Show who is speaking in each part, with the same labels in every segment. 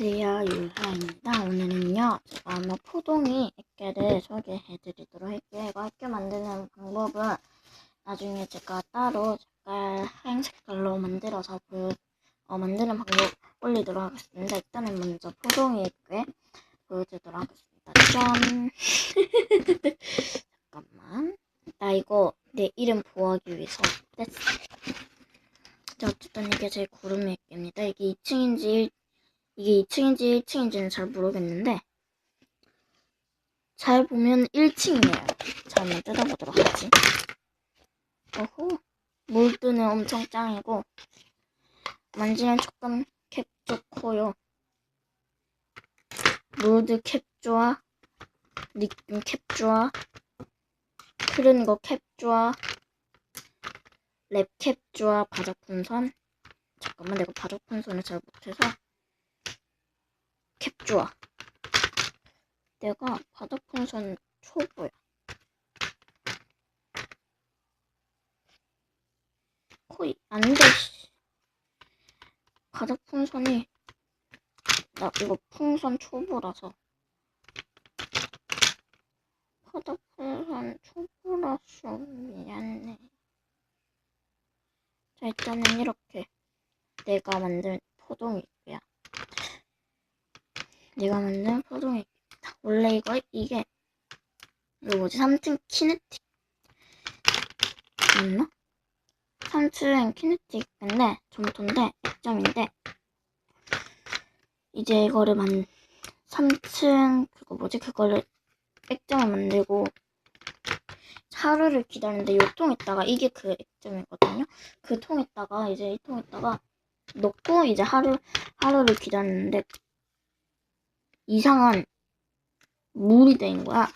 Speaker 1: 안녕하세요 유하입니다. 오늘은요 제가 한번 포동이 액계를 소개해 드리도록 할게요. 이거 액계 만드는 방법은 나중에 제가 따로 색깔 하얀 색깔로 만들어서 보여 어, 만드는 방법 올리도록 하겠습니다. 일단은 먼저 포동이 액계 보여주도록 하겠습니다. 짠! 잠깐만. 나 이거 내 이름 보호하기 위해서 자 어쨌든 이게 제 구름의 액계입니다. 이게 2층인지 이게 2층인지 1층인지는 잘 모르겠는데 잘 보면 1층이네요. 자, 한번 뜯어보도록 하지. 어후, 몰드는 엄청 짱이고 만지면 조금 캡 좋고요. 몰드 캡 좋아, 느낌 캡 좋아, 흐르는 거캡 좋아, 랩캡 좋아, 바닥 분선. 잠깐만, 내가 바닥 분선을 잘 못해서 캡 좋아. 내가 바닥 풍선 초보야. 거의 안 돼. 씨. 바닥 풍선이 나 이거 풍선 초보라서 바닥 풍선 초보라서 미안해. 자 일단은 이렇게 내가 만든 포동이. 내가 만든 포동액입니다. 원래 이거 이게 이거 뭐지? 3층 키네틱 맞나? 3층 키네틱인데 점토인데 액점인데 이제 이거를 만 3층 그거 뭐지? 그거를 액점을 만들고 하루를 기다리는데 이 통에다가 이게 그 액점이거든요. 그 통에다가 이제 이 통에다가 넣고 이제 하루 하루를 기다리는데 이상한 물이 된 거야.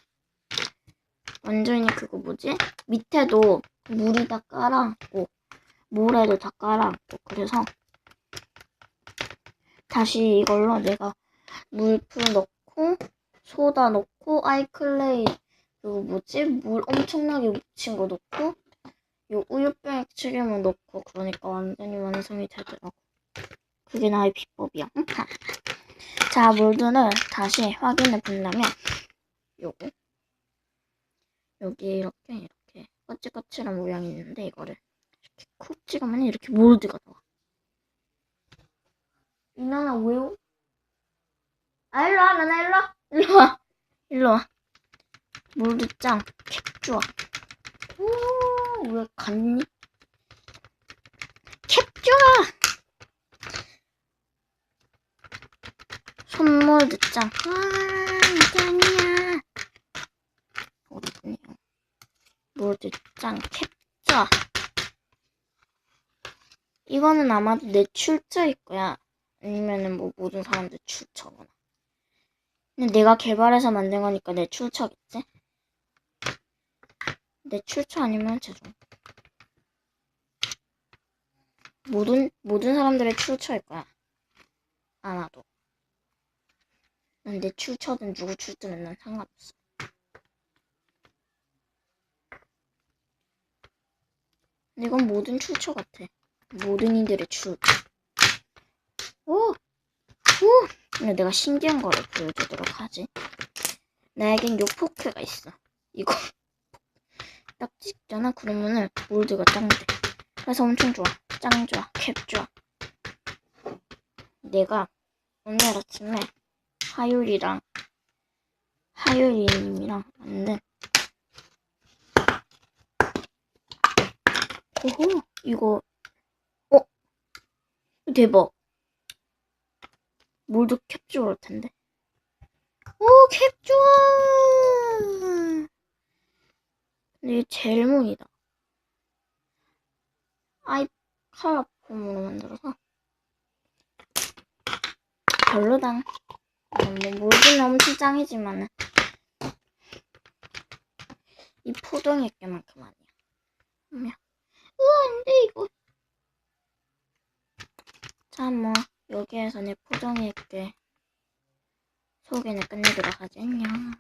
Speaker 1: 완전히 그거 뭐지? 밑에도 물이 다 깔아앉고 모래도 다 깔아앉고 그래서 다시 이걸로 내가 물풀 넣고 소다 넣고 아이클레이 그거 뭐지? 물 엄청나게 묻힌 거 넣고 요 우유병 액체륨을 넣고 그러니까 완전히 완성이 되더라고. 그게 나의 비법이야. 자, 몰드를 다시 확인해 본다면 요거 여기 이렇게 이렇게 거칠거칠한 모양이 있는데 이거를 이렇게 콕 찍으면 이렇게 몰드가 나와. 이나나 왜요? 아 일로 와 나나 일로 와 일로 와 일로 와 몰드 짱캡 좋아. 오왜 갔니? 캡 좋아. 손몰드 짱. 아, 이게 아니야. 어딨네요. 몰드 짱, 캡자. 이거는 아마도 내 출처일 거야. 아니면은 뭐 모든 사람들 출처거나. 근데 내가 개발해서 만든 거니까 내 출처겠지? 내 출처 아니면 죄송. 모든, 모든 사람들의 출처일 거야. 아마도. 난내 출처든 누구 출처든 난 상관없어. 근데 이건 모든 출처 같아. 모든 이들의 출처. 오! 오! 근데 내가 신기한 거를 보여주도록 하지. 나에겐 요 포크가 있어. 이거. 딱 찍잖아? 그러면은 몰드가 짱 돼. 그래서 엄청 좋아. 짱 좋아. 캡 좋아. 내가 오늘 아침에 하율이랑 하율이님이랑 만든 오호 이거 어? 대박. 몰드 캡줄 올 텐데. 오 캡줄 근데 이게 젤몬이다. 아이 컬러폼으로 만들어서. 별로당 어, 뭐 몰기는 엄청 짱이지만은 이 포동이 께만큼 아니야. 그러면 으 안돼 이거. 자 뭐 여기에서 내 포동이 께 소개는 끝내도록 하지 안녕.